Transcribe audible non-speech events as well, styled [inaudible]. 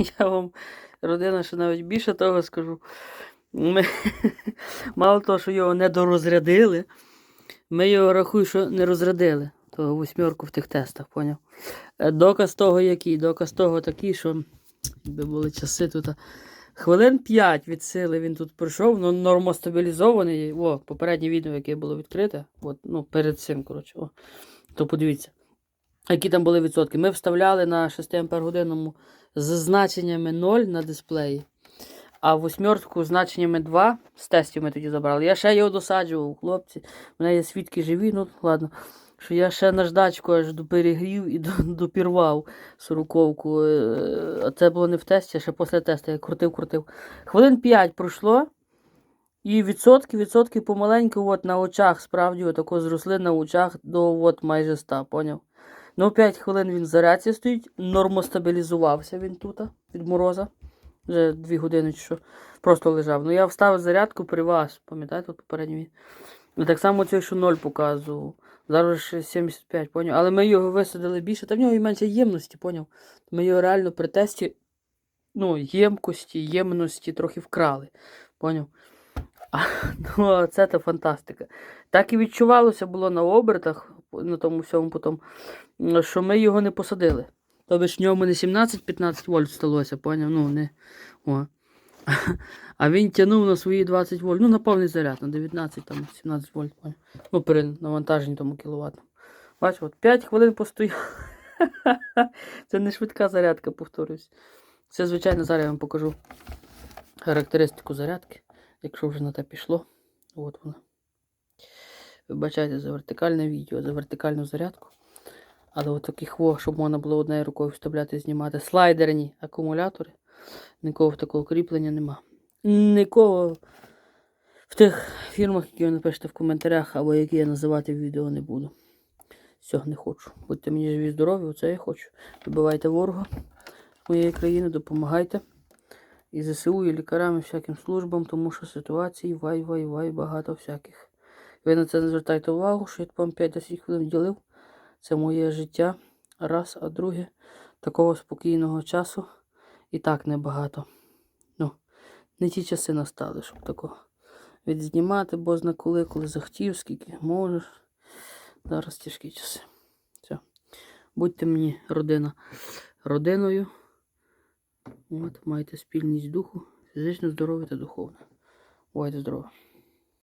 [laughs] Я вам, родина, ще навіть більше того скажу. Ми, [laughs] мало того, що його не дорозрядили, ми його рахуємо, що не розрядили. Того восьмерку в тих тестах, поняв? Е, Доказ того який? Доказ того такий, що якби були часи тут. Хвилин 5 від сили він тут пройшов, ну нормостабілізований. О, попереднє відео, яке було відкрите. От, ну, перед цим, коротше. О, то подивіться. Які там були відсотки? Ми вставляли на 6 ампер годинному з значеннями 0 на дисплеї. А восьмерку з значеннями 2 з тестів ми тоді забрали. Я ще його досаджував, хлопці. У мене є свідки живі, ну ладно. Що я ще наждачку аж доперегрів і допірвав сороковку. Е, А це було не в тесті, а ще після тесту. Я крутив, крутив. Хвилин 5 пройшло. І відсотки, відсотки помаленьку от на очах, справді, отако зросли на очах до от майже 100, поняв? Ну, 5 хвилин він зарядці стоїть, нормостабілізувався він тут від мороза. Вже 2 години чи що. Просто лежав. Ну я вставив зарядку при вас, пам'ятаєте, відео? І так само цей, що 0 показував. Зараз ще 75, поняв? Але ми його висадили більше, та в нього і менше ємності, поняв? Ми його реально при тесті, ну, ємкості, ємності трохи вкрали. Поняв? [laughs] А, ну, це то фантастика. Так і відчувалося було на обертах, на тому всьому потім, що ми його не посадили. Тобто в ньому не 17-15 вольт сталося, поняв? Ну, не. О. [laughs] А він тягнув на свої 20 вольт. Ну, на повний заряд, на 19, там, 17 вольт, поняв? Ну, при навантаженні тому кіловат. Бачиш, от 5 хвилин постояв. [laughs] Це не швидка зарядка, повторюсь. Це, звичайно, зараз я вам покажу характеристику зарядки, якщо вже на те пішло. От вона. Вибачайте за вертикальне відео, за вертикальну зарядку. Але от таких щоб можна було однією рукою вставляти і знімати. Слайдерні акумулятори. Нікого в такого кріплення нема. Нікого в тих фірмах, які ви напишете в коментарях, або які я називати в відео не буду. Все, не хочу. Будьте мені живі, здорові, оце я хочу. Вибивайте ворога моєї країни, допомагайте. І ЗСУ, і лікарям, і всяким службам, тому що ситуації вай-вай-вай, багато всяких. Ви на це не звертайте увагу, що я вам 5-10 хвилин ділив. Це моє життя. Раз, а друге, такого спокійного часу і так небагато. Ну, не ті часи настали, щоб такого відзнімати, бо зна коли, коли захотів, скільки можеш. Зараз тяжкі часи. Все. Будьте мені родина родиною. От, майте спільність духу, фізично здоров'я та духовне. Бувайте здорові!